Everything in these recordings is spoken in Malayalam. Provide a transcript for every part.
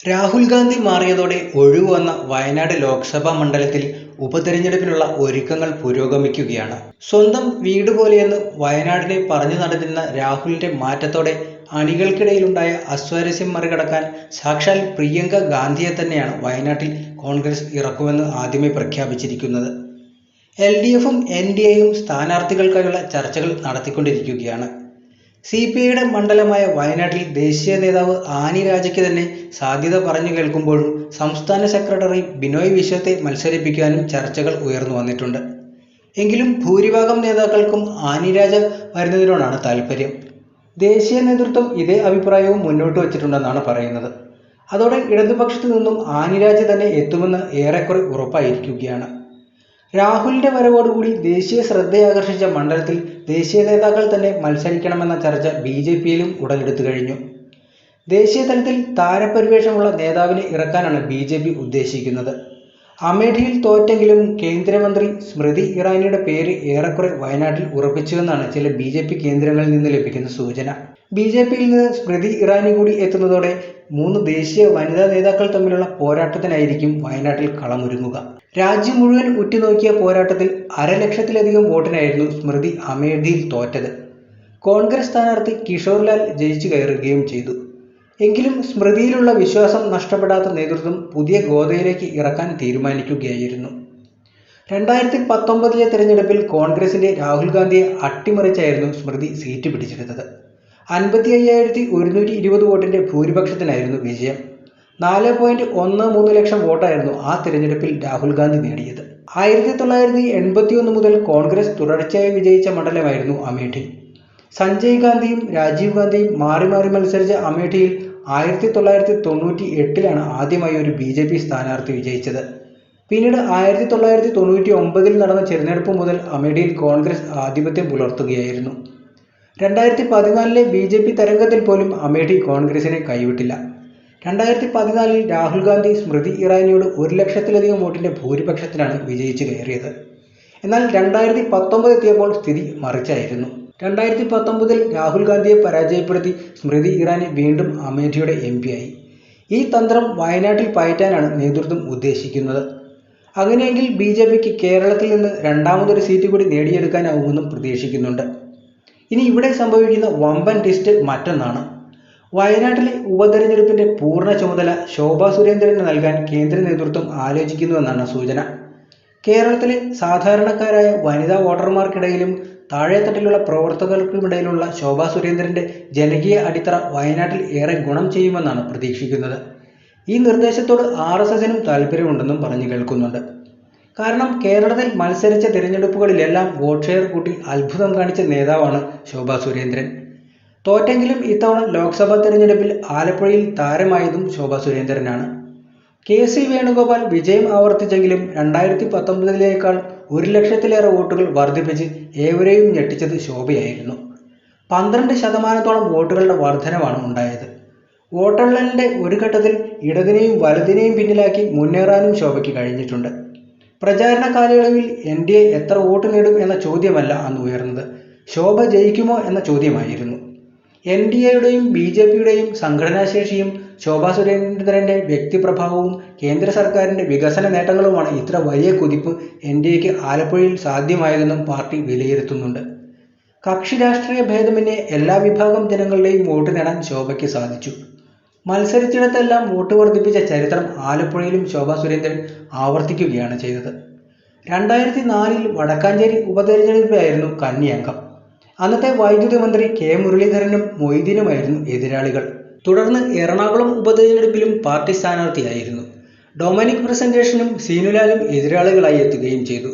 രാഹുൽ ഗാന്ധി മാറിയതോടെ ഒഴിവുവന്ന വയനാട് ലോക്സഭാ മണ്ഡലത്തിൽ ഉപതെരഞ്ഞെടുപ്പിനുള്ള ഒരുക്കങ്ങൾ പുരോഗമിക്കുകയാണ്. സ്വന്തം വീട് പോലെയെന്ന് വയനാടിനെ പറഞ്ഞു നടത്തുന്ന രാഹുലിന്റെ മാറ്റത്തോടെ അണികൾക്കിടയിലുണ്ടായ അസ്വാരസ്യം മറികടക്കാൻ സാക്ഷാൽ പ്രിയങ്ക ഗാന്ധിയെ തന്നെയാണ് വയനാട്ടിൽ കോൺഗ്രസ് ഇറക്കുമെന്ന് ആദ്യമേ പ്രഖ്യാപിച്ചിരിക്കുന്നത്. എൽ ഡി എഫും എൻ ഡി എയും സ്ഥാനാർത്ഥികൾക്കായുള്ള ചർച്ചകൾ നടത്തിക്കൊണ്ടിരിക്കുകയാണ്. സി പി ഐയുടെ മണ്ഡലമായ വയനാട്ടിൽ ദേശീയ നേതാവ് ആനി രാജയ്ക്ക് തന്നെ സാധ്യത പറഞ്ഞു കേൾക്കുമ്പോഴും സംസ്ഥാന സെക്രട്ടറി ബിനോയ് വിശ്വത്തെ മത്സരിപ്പിക്കാനും ചർച്ചകൾ ഉയർന്നു വന്നിട്ടുണ്ട്. എങ്കിലും ഭൂരിഭാഗം നേതാക്കൾക്കും ആനി രാജ വരുന്നതിനോടാണ് താല്പര്യം ദേശീയ നേതൃത്വം ഇതേ അഭിപ്രായവും മുന്നോട്ട് വച്ചിട്ടുണ്ടെന്നാണ് പറയുന്നത്. അതോടെ ഇടതുപക്ഷത്തു നിന്നും ആനി രാജ തന്നെ എത്തുമെന്ന് ഏറെക്കുറെ ഉറപ്പായിരിക്കുകയാണ്. രാഹുലിന്റെ വരവോടുകൂടി ദേശീയ ശ്രദ്ധയാകർഷിച്ച മണ്ഡലത്തിൽ ദേശീയ നേതാക്കൾ തന്നെ മത്സരിക്കണമെന്ന ചർച്ച ബി ജെ പിയിലും ഉടലെടുത്തു കഴിഞ്ഞു. ദേശീയ തലത്തിൽ താരപരിവേഷമുള്ള നേതാവിനെ ഇറക്കാനാണ് ബി ജെ പി ഉദ്ദേശിക്കുന്നത്. അമേഠിയിൽ തോറ്റെങ്കിലും കേന്ദ്രമന്ത്രി സ്മൃതി ഇറാനിയുടെ പേര് ഏറെക്കുറെ വയനാട്ടിൽ ഉറപ്പിച്ചുവെന്നാണ് ചില ബി ജെ പി കേന്ദ്രങ്ങളിൽ നിന്ന് ലഭിക്കുന്ന സൂചന. ബി ജെ പിയിൽ നിന്ന് സ്മൃതി ഇറാനി കൂടി എത്തുന്നതോടെ മൂന്ന് ദേശീയ വനിതാ നേതാക്കൾ തമ്മിലുള്ള പോരാട്ടത്തിനായിരിക്കും വയനാട്ടിൽ കളമൊരുങ്ങുക. രാജ്യം മുഴുവൻ ഉറ്റുനോക്കിയ പോരാട്ടത്തിൽ അരലക്ഷത്തിലധികം വോട്ടിനായിരുന്നു സ്മൃതി അമേഠിയിൽ തോറ്റത്. കോൺഗ്രസ് സ്ഥാനാർത്ഥി കിഷോർലാൽ ജയിച്ചു കയറുകയും ചെയ്തു. എങ്കിലും സ്മൃതിയിലുള്ള വിശ്വാസം നഷ്ടപ്പെടാത്ത നേതൃത്വം പുതിയ ഗോതയിലേക്ക് ഇറക്കാൻ തീരുമാനിക്കുകയായിരുന്നു. രണ്ടായിരത്തി പത്തൊമ്പതിലെ തെരഞ്ഞെടുപ്പിൽ കോൺഗ്രസിന്റെ രാഹുൽ ഗാന്ധിയെ അട്ടിമറിച്ചായിരുന്നു സ്മൃതി സീറ്റ് പിടിച്ചെടുത്തത്. അൻപത്തി അയ്യായിരത്തി ഒരുന്നൂറ്റി ഇരുപത് വോട്ടിന്റെ ഭൂരിപക്ഷത്തിനായിരുന്നു വിജയം. നാല് പോയിന്റ് ഒന്ന് മൂന്ന് ലക്ഷം വോട്ടായിരുന്നു ആ തിരഞ്ഞെടുപ്പിൽ രാഹുൽ ഗാന്ധി നേടിയത്. ആയിരത്തി തൊള്ളായിരത്തി എൺപത്തി ഒന്ന് മുതൽ കോൺഗ്രസ് തുടർച്ചയായി വിജയിച്ച മണ്ഡലമായിരുന്നു അമേഠി. സഞ്ജയ് ഗാന്ധിയും രാജീവ് ഗാന്ധിയും മാറി മാറി മത്സരിച്ച അമേഠിയിൽ ആയിരത്തി തൊള്ളായിരത്തി തൊണ്ണൂറ്റി എട്ടിലാണ് ആദ്യമായി ഒരു ബി ജെ പി സ്ഥാനാർത്ഥി വിജയിച്ചത്. പിന്നീട് ആയിരത്തി തൊള്ളായിരത്തി തൊണ്ണൂറ്റി ഒമ്പതിൽ നടന്ന തിരഞ്ഞെടുപ്പ് മുതൽ അമേഠിയിൽ കോൺഗ്രസ് ആധിപത്യം പുലർത്തുകയായിരുന്നു. രണ്ടായിരത്തി പതിനാലിലെ ബി ജെ പി തരംഗത്തിൽ പോലും അമേഠി കോൺഗ്രസിനെ കൈവിട്ടില്ല. രണ്ടായിരത്തി പതിനാലിൽ രാഹുൽ ഗാന്ധി സ്മൃതി ഇറാനിയോട് ഒരു ലക്ഷത്തിലധികം വോട്ടിന്റെ ഭൂരിപക്ഷത്തിലാണ് വിജയിച്ചു കയറിയത്. എന്നാൽ രണ്ടായിരത്തി പത്തൊമ്പത് എത്തിയപ്പോൾ സ്ഥിതി മറിച്ചായിരുന്നു. രണ്ടായിരത്തി പത്തൊമ്പതിൽ രാഹുൽ ഗാന്ധിയെ പരാജയപ്പെടുത്തി സ്മൃതി ഇറാനി വീണ്ടും അമേഠിയുടെ എം ആയി. ഈ തന്ത്രം വയനാട്ടിൽ പയറ്റാനാണ് നേതൃത്വം ഉദ്ദേശിക്കുന്നത്. അങ്ങനെയെങ്കിൽ ബി ജെ പിക്ക് കേരളത്തിൽ നിന്ന് രണ്ടാമതൊരു സീറ്റ് കൂടി നേടിയെടുക്കാനാവുമെന്നും പ്രതീക്ഷിക്കുന്നുണ്ട്. ഇനി ഇവിടെ സംഭവിക്കുന്ന വമ്പൻ ട്വിസ്റ്റ് മറ്റൊന്നാണ്. വയനാട്ടിലെ ഉപതെരഞ്ഞെടുപ്പിന്റെ പൂർണ ചുമതല ശോഭാ സുരേന്ദ്രന് നൽകാൻ കേന്ദ്ര നേതൃത്വം ആലോചിക്കുന്നുവെന്നാണ് സൂചന. കേരളത്തിലെ സാധാരണക്കാരായ വനിതാ വോട്ടർമാർക്കിടയിലും താഴെത്തട്ടിലുള്ള പ്രവർത്തകർക്കുമിടയിലുള്ള ശോഭാ സുരേന്ദ്രന്റെ ജനകീയ അടിത്തറ വയനാട്ടിൽ ഏറെ ഗുണം ചെയ്യുമെന്നാണ് പ്രതീക്ഷിക്കുന്നത്. ഈ നിർദ്ദേശത്തോട് ആർ എസ് എസിനും താല്പര്യമുണ്ടെന്നും പറഞ്ഞു കേൾക്കുന്നുണ്ട്. കാരണം കേരളത്തിൽ മത്സരിച്ച തിരഞ്ഞെടുപ്പുകളിലെല്ലാം വോട്ട് ഷെയർ കൂട്ടി അത്ഭുതം കാണിച്ച നേതാവാണ് ശോഭാ സുരേന്ദ്രൻ. തോറ്റെങ്കിലും ഇത്തവണ ലോക്സഭാ തിരഞ്ഞെടുപ്പിൽ ആലപ്പുഴയിൽ താരമായതും ശോഭാ സുരേന്ദ്രനാണ്. കെ സി വേണുഗോപാൽ വിജയം ആവർത്തിച്ചെങ്കിലും രണ്ടായിരത്തി പത്തൊമ്പതിലേക്കാൾ ഒരു ലക്ഷത്തിലേറെ വോട്ടുകൾ വർദ്ധിപ്പിച്ച് ഏവരെയും ഞെട്ടിച്ചത് ശോഭയായിരുന്നു. പന്ത്രണ്ട് ശതമാനത്തോളം വോട്ടുകളുടെ വർധനവാണ് ഉണ്ടായത്. വോട്ടെണ്ണലിന്റെ ഒരു ഘട്ടത്തിൽ ഇടതിനെയും വലതിനെയും പിന്നിലാക്കി മുന്നേറാനും ശോഭയ്ക്ക് കഴിഞ്ഞിട്ടുണ്ട്. പ്രചാരണ കാലയളവിൽ എൻ ഡി എ എത്ര വോട്ട് നേടും എന്ന ചോദ്യമല്ല അന്ന് ഉയർന്നത്. ശോഭ ജയിക്കുമോ എന്ന ചോദ്യമായിരുന്നു. എൻ ഡി എയുടെയും ബി ജെ പിയുടെയും സംഘടനാശേഷിയും ശോഭാ സുരേന്ദ്രന്റെ വ്യക്തിപ്രഭാവവും കേന്ദ്ര സർക്കാരിന്റെ വികസന നേട്ടങ്ങളുമാണ് ഇത്ര വലിയ കുതിപ്പ് എൻ ഡി എക്ക് ആലപ്പുഴയിൽ സാധ്യമായതെന്നും പാർട്ടി വിലയിരുത്തുന്നുണ്ട്. കക്ഷി രാഷ്ട്രീയ ഭേദമന്യേ എല്ലാ വിഭാഗം ജനങ്ങളുടെയും വോട്ട് നേടാൻ ശോഭയ്ക്ക് സാധിച്ചു. മത്സരിച്ചിടത്തെല്ലാം വോട്ട് വർദ്ധിപ്പിച്ച ചരിത്രം ആലപ്പുഴയിലും ശോഭാ സുരേന്ദ്രൻ ആവർത്തിക്കുകയാണ് ചെയ്തത്. രണ്ടായിരത്തി നാലിൽ വടക്കാഞ്ചേരി ഉപതെരഞ്ഞെടുപ്പിലായിരുന്നു കന്നി അംഗം അന്നത്തെ വൈദ്യുതി മന്ത്രി കെ. മുരളീധരനും മൊയ്തീനുമായിരുന്നു എതിരാളികൾ. തുടർന്ന് എറണാകുളം ഉപതെരഞ്ഞെടുപ്പിലും പാർട്ടി സ്ഥാനാർത്ഥിയായിരുന്നു. ഡൊമിനിക് പ്രസന്റേഷനും സീനുലാലും എതിരാളികളായി എത്തുകയും ചെയ്തു.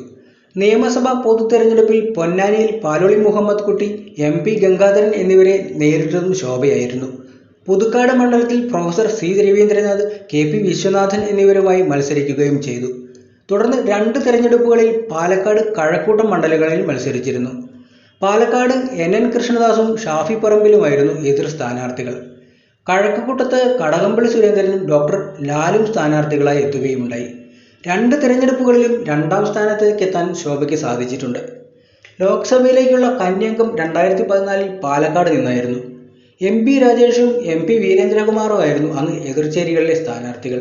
നിയമസഭാ പൊതു തെരഞ്ഞെടുപ്പിൽ പൊന്നാനിയിൽ പാലോളി മുഹമ്മദ് കുട്ടി എം പി ഗംഗാധരൻ എന്നിവരെ നേരിട്ടതും ശോഭയായിരുന്നു. പുതുക്കാട് മണ്ഡലത്തിൽ professor C Raveendranath K P Viswanathan എന്നിവരുമായി മത്സരിക്കുകയും ചെയ്തു. തുടർന്ന് രണ്ട് തെരഞ്ഞെടുപ്പുകളിൽ പാലക്കാട് കഴക്കൂട്ടം മണ്ഡലങ്ങളിൽ മത്സരിച്ചിരുന്നു. പാലക്കാട് എൻ എൻ കൃഷ്ണദാസും ഷാഫി പറമ്പിലുമായിരുന്നു എതിർ സ്ഥാനാർത്ഥികൾ. കഴക്കൂട്ടത്ത് കടകംപള്ളി സുരേന്ദ്രനും ഡോക്ടർ ലാലും സ്ഥാനാർത്ഥികളായി എത്തുകയുമുണ്ടായി. രണ്ട് തെരഞ്ഞെടുപ്പുകളിലും രണ്ടാം സ്ഥാനത്തേക്ക് എത്താൻ ശോഭയ്ക്ക് സാധിച്ചിട്ടുണ്ട്. ലോക്സഭയിലേക്കുള്ള കന്യാംഗം രണ്ടായിരത്തി പതിനാലിൽ പാലക്കാട് നിന്നായിരുന്നു. എം പി രാജേഷും എം പി വീരേന്ദ്രകുമാറും ആയിരുന്നു അന്ന് എതിർചേരികളിലെ സ്ഥാനാർത്ഥികൾ.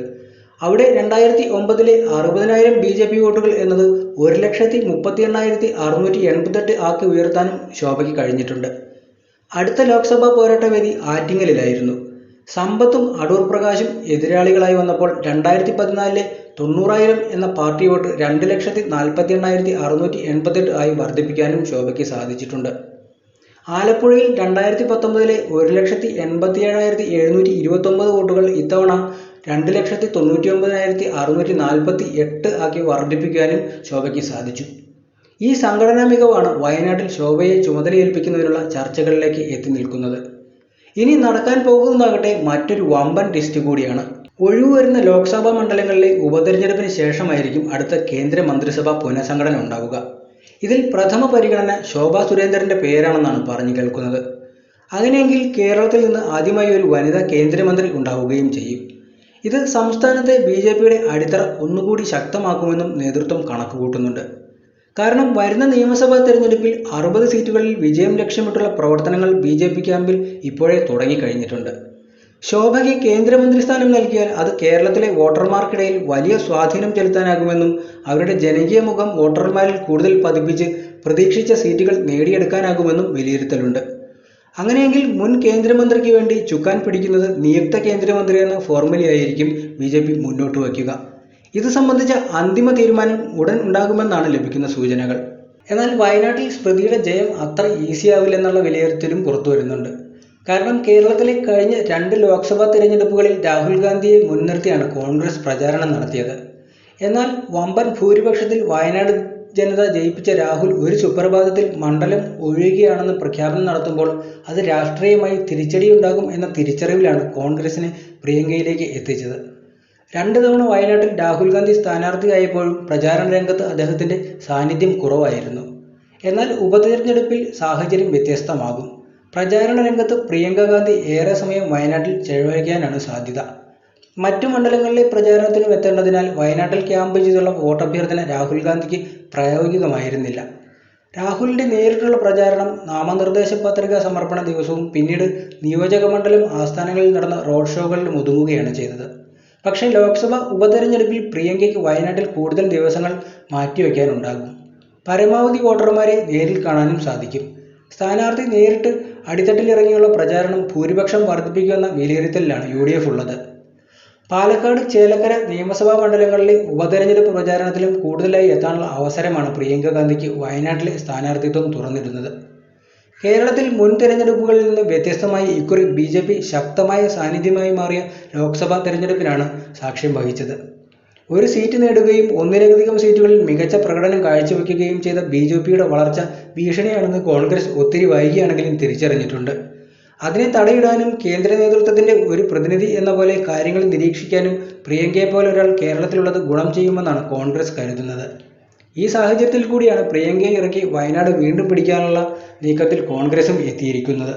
അവിടെ രണ്ടായിരത്തി ഒമ്പതിലെ അറുപതിനായിരം ബി ജെ പി വോട്ടുകൾ എന്നത് ഒരു ലക്ഷത്തി മുപ്പത്തി എണ്ണായിരത്തി അറുന്നൂറ്റി എൺപത്തെട്ട് ആക്കി ഉയർത്താനും ശോഭയ്ക്ക് കഴിഞ്ഞിട്ടുണ്ട്. അടുത്ത ലോക്സഭാ പോരാട്ട വേദി ആറ്റിങ്ങലിലായിരുന്നു. സമ്പത്തും അടൂർ പ്രകാശും എതിരാളികളായി വന്നപ്പോൾ രണ്ടായിരത്തി പതിനാലിലെ തൊണ്ണൂറായിരം എന്ന പാർട്ടി വോട്ട് രണ്ട് ലക്ഷത്തി നാൽപ്പത്തി എണ്ണായിരത്തി അറുന്നൂറ്റി എൺപത്തെട്ട് ആയി വർദ്ധിപ്പിക്കാനും ശോഭയ്ക്ക് സാധിച്ചിട്ടുണ്ട്. ആലപ്പുഴയിൽ രണ്ടായിരത്തി പത്തൊമ്പതിലെ ഒരു ലക്ഷത്തി എൺപത്തി ഏഴായിരത്തി എഴുന്നൂറ്റി ഇരുപത്തൊമ്പത് വോട്ടുകൾ ഇത്തവണ രണ്ട് ലക്ഷത്തി തൊണ്ണൂറ്റി ഒമ്പതിനായിരത്തി അറുന്നൂറ്റി നാൽപ്പത്തി എട്ട് ആക്കി വർദ്ധിപ്പിക്കാനും ശോഭയ്ക്ക് സാധിച്ചു. ഈ സംഘടനാ മികവാണ് വയനാട്ടിൽ ശോഭയെ ചുമതലയേൽപ്പിക്കുന്നതിനുള്ള ചർച്ചകളിലേക്ക് എത്തി നിൽക്കുന്നത്. ഇനി നടക്കാൻ പോകുന്നതാകട്ടെ മറ്റൊരു വമ്പൻ ടെസ്റ്റ് കൂടിയാണ്. ഒഴിവ് വരുന്ന ലോക്സഭാ മണ്ഡലങ്ങളിലെ ഉപതെരഞ്ഞെടുപ്പിന് ശേഷമായിരിക്കും അടുത്ത കേന്ദ്ര മന്ത്രിസഭാ പുനഃസംഘടന ഉണ്ടാവുക. ഇതിൽ പ്രഥമ പരിഗണന ശോഭാ സുരേന്ദ്രന്റെ പേരാണെന്നാണ് പറഞ്ഞു കേൾക്കുന്നത്. അങ്ങനെയെങ്കിൽ കേരളത്തിൽ നിന്ന് ആദ്യമായി ഒരു വനിതാ കേന്ദ്രമന്ത്രി ഉണ്ടാവുകയും ചെയ്യും. ഇത് സംസ്ഥാനത്തെ ബി ജെ പിയുടെ അടിത്തറ ഒന്നുകൂടി ശക്തമാക്കുമെന്നും നേതൃത്വം കണക്കുകൂട്ടുന്നുണ്ട്. കാരണം വരുന്ന നിയമസഭാ തെരഞ്ഞെടുപ്പിൽ അറുപത് സീറ്റുകളിൽ വിജയം ലക്ഷ്യമിട്ടുള്ള പ്രവർത്തനങ്ങൾ ബി ജെ പി ക്യാമ്പിൽ ഇപ്പോഴേ തുടങ്ങിക്കഴിഞ്ഞിട്ടുണ്ട്. ശോഭയ്ക്ക് കേന്ദ്രമന്ത്രി സ്ഥാനം നൽകിയാൽ അത് കേരളത്തിലെ വോട്ടർമാർക്കിടയിൽ വലിയ സ്വാധീനം ചെലുത്താനാകുമെന്നും അവരുടെ ജനകീയ മുഖം വോട്ടർമാരിൽ കൂടുതൽ പതിപ്പിച്ച് പ്രതീക്ഷിച്ച സീറ്റുകൾ നേടിയെടുക്കാനാകുമെന്നും വിലയിരുത്തലുണ്ട്. അങ്ങനെയെങ്കിൽ മുൻ കേന്ദ്രമന്ത്രിക്ക് വേണ്ടി ചുക്കാൻ പിടിക്കുന്നത് നിയുക്ത കേന്ദ്രമന്ത്രി എന്ന ഫോർമുലയായിരിക്കും ബി ജെ പി മുന്നോട്ട് വയ്ക്കുക. ഇത് സംബന്ധിച്ച അന്തിമ തീരുമാനം ഉടൻ ഉണ്ടാകുമെന്നാണ് ലഭിക്കുന്ന സൂചനകൾ. എന്നാൽ വയനാട്ടിൽ സ്മൃതിയുടെ ജയം അത്ര ഈസിയാവില്ലെന്നുള്ള വിലയിരുത്തലും പുറത്തു വരുന്നുണ്ട് കാരണം കേരളത്തിലെ കഴിഞ്ഞ രണ്ട് ലോക്സഭാ തിരഞ്ഞെടുപ്പുകളിൽ രാഹുൽ ഗാന്ധിയെ മുൻനിർത്തിയാണ് കോൺഗ്രസ് പ്രചാരണം നടത്തിയത്. എന്നാൽ വമ്പൻ ഭൂരിപക്ഷത്തിൽ വയനാട് ജനത ജയിപ്പിച്ച രാഹുൽ ഒരു സുപ്രഭാതത്തിൽ മണ്ഡലം ഒഴിയുകയാണെന്ന് പ്രഖ്യാപനം നടത്തുമ്പോൾ അത് രാഷ്ട്രീയമായി തിരിച്ചടിയുണ്ടാകും എന്ന തിരിച്ചറിവിലാണ് കോൺഗ്രസിനെ പ്രിയങ്കയിലേക്ക് എത്തിച്ചത്. രണ്ട് തവണ വയനാട്ടിൽ രാഹുൽ ഗാന്ധി സ്ഥാനാർത്ഥിയായപ്പോഴും പ്രചാരണ രംഗത്ത് അദ്ദേഹത്തിന്റെ സാന്നിധ്യം കുറവായിരുന്നു. എന്നാൽ ഉപതെരഞ്ഞെടുപ്പിൽ സാഹചര്യം വ്യത്യസ്തമാകും. പ്രചാരണ രംഗത്ത് പ്രിയങ്ക ഗാന്ധി ഏറെ സമയം വയനാട്ടിൽ ചെലവഴിക്കാനാണ് സാധ്യത. മറ്റു മണ്ഡലങ്ങളിലെ പ്രചാരണത്തിനും എത്തേണ്ടതിനാൽ വയനാട്ടിൽ ക്യാമ്പ് ചെയ്തുള്ള വോട്ടഭ്യർത്ഥന രാഹുൽ ഗാന്ധിക്ക് പ്രായോഗികമായിരുന്നില്ല. രാഹുലിന്റെ നേരിട്ടുള്ള പ്രചാരണം നാമനിർദ്ദേശ പത്രിക സമർപ്പണ ദിവസവും പിന്നീട് നിയോജക മണ്ഡലം ആസ്ഥാനങ്ങളിൽ നടന്ന റോഡ് ഷോകളിലും ഒതുങ്ങുകയാണ് ചെയ്തത്. പക്ഷേ ലോക്സഭ ഉപതെരഞ്ഞെടുപ്പിൽ പ്രിയങ്കയ്ക്ക് വയനാട്ടിൽ കൂടുതൽ ദിവസങ്ങൾ മാറ്റിവെക്കാനുണ്ടാകും. പരമാവധി വോട്ടർമാരെ നേരിൽ കാണാനും സാധിക്കും. സ്ഥാനാർത്ഥി നേരിട്ട് അടിത്തട്ടിലിറങ്ങിയുള്ള പ്രചാരണം ഭൂരിപക്ഷം വർദ്ധിപ്പിക്കുമെന്ന വിലയിരുത്തലിലാണ് യു ഡി എഫ് ഉള്ളത്. പാലക്കാട് ചേലക്കര നിയമസഭാ മണ്ഡലങ്ങളിലെ ഉപതെരഞ്ഞെടുപ്പ് പ്രചാരണത്തിലും കൂടുതലായി എത്താനുള്ള അവസരമാണ് പ്രിയങ്ക ഗാന്ധിക്ക് വയനാട്ടിലെ സ്ഥാനാർത്ഥിത്വം തുറന്നിടുന്നത്. കേരളത്തിൽ മുൻ തെരഞ്ഞെടുപ്പുകളിൽ നിന്ന് വ്യത്യസ്തമായി ഇക്കുറി ബി ശക്തമായ സാന്നിധ്യമായി മാറിയ ലോക്സഭാ തെരഞ്ഞെടുപ്പിനാണ് സാക്ഷ്യം വഹിച്ചത്. ഒരു സീറ്റ് നേടുകയും ഒന്നിലധികം സീറ്റുകളിൽ മികച്ച പ്രകടനം കാഴ്ചവെക്കുകയും ചെയ്ത ബി ജെ പിയുടെ വളർച്ച ഭീഷണിയാണെന്ന് കോൺഗ്രസ് ഒത്തിരി വൈകിയാണെങ്കിലും തിരിച്ചറിഞ്ഞിട്ടുണ്ട്. അതിനെ തടയിടാനും കേന്ദ്ര നേതൃത്വത്തിന്റെ ഒരു പ്രതിനിധി എന്ന പോലെ കാര്യങ്ങൾ നിരീക്ഷിക്കാനും പ്രിയങ്കയെ പോലെ ഒരാൾ കേരളത്തിലുള്ളത് ഗുണം ചെയ്യുമെന്നാണ് കോൺഗ്രസ് കരുതുന്നത്. ഈ സാഹചര്യത്തിൽ കൂടിയാണ് പ്രിയങ്കയെ ഇറക്കി വയനാട് വീണ്ടും പിടിക്കാനുള്ള നീക്കത്തിൽ കോൺഗ്രസും എത്തിയിരിക്കുന്നത്.